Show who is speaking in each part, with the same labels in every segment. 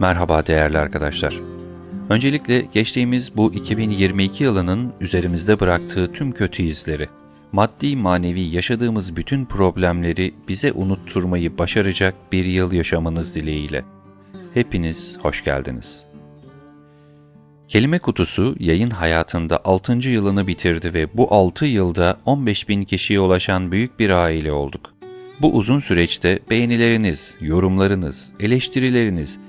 Speaker 1: Merhaba değerli arkadaşlar. Öncelikle geçtiğimiz bu 2022 yılının üzerimizde bıraktığı tüm kötü izleri, maddi manevi yaşadığımız bütün problemleri bize unutturmayı başaracak bir yıl yaşamanız dileğiyle. Hepiniz hoş geldiniz. Kelime Kutusu yayın hayatında 6. yılını bitirdi ve bu 6 yılda 15 bin kişiye ulaşan büyük bir aile olduk. Bu uzun süreçte beğenileriniz, yorumlarınız, eleştirileriniz,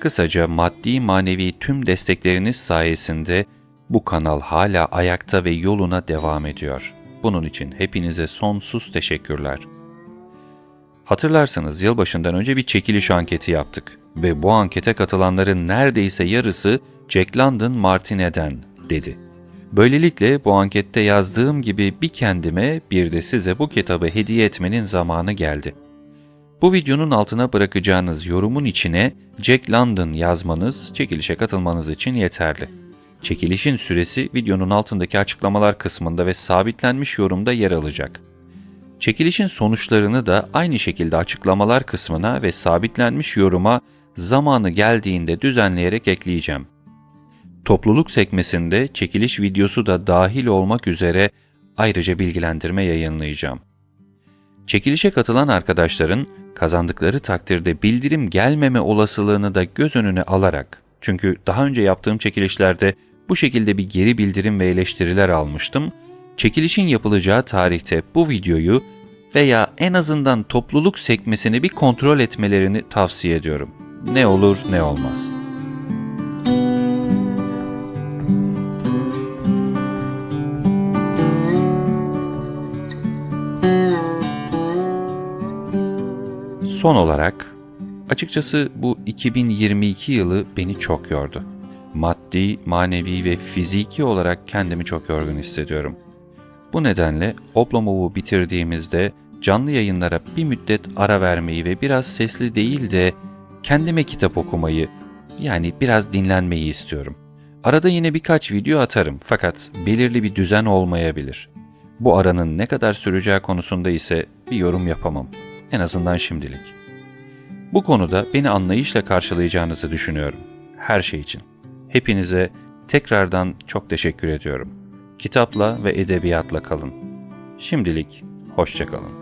Speaker 1: kısaca maddi manevi tüm destekleriniz sayesinde bu kanal hala ayakta ve yoluna devam ediyor. Bunun için hepinize sonsuz teşekkürler. Hatırlarsanız yılbaşından önce bir çekiliş anketi yaptık ve bu ankete katılanların neredeyse yarısı Jack London Martinez'den dedi. Böylelikle bu ankette yazdığım gibi bir kendime bir de size bu kitabı hediye etmenin zamanı geldi. Bu videonun altına bırakacağınız yorumun içine Jack London yazmanız çekilişe katılmanız için yeterli. Çekilişin süresi videonun altındaki açıklamalar kısmında ve sabitlenmiş yorumda yer alacak. Çekilişin sonuçlarını da aynı şekilde açıklamalar kısmına ve sabitlenmiş yoruma zamanı geldiğinde düzenleyerek ekleyeceğim. Topluluk sekmesinde çekiliş videosu da dahil olmak üzere ayrıca bilgilendirme yayınlayacağım. Çekilişe katılan arkadaşların kazandıkları takdirde bildirim gelmeme olasılığını da göz önüne alarak çünkü daha önce yaptığım çekilişlerde bu şekilde bir geri bildirim ve eleştiriler almıştım. Çekilişin yapılacağı tarihte bu videoyu veya en azından topluluk sekmesini bir kontrol etmelerini tavsiye ediyorum. Ne olur ne olmaz. Son olarak, açıkçası bu 2022 yılı beni çok yordu. Maddi, manevi ve fiziki olarak kendimi çok yorgun hissediyorum. Bu nedenle Oblomov'u bitirdiğimizde canlı yayınlara bir müddet ara vermeyi ve biraz sesli değil de kendime kitap okumayı, yani biraz dinlenmeyi istiyorum. Arada yine birkaç video atarım fakat belirli bir düzen olmayabilir. Bu aranın ne kadar süreceği konusunda ise bir yorum yapamam. En azından şimdilik. Bu konuda beni anlayışla karşılayacağınızı düşünüyorum. Her şey için. Hepinize tekrardan çok teşekkür ediyorum. Kitapla ve edebiyatla kalın. Şimdilik hoşçakalın.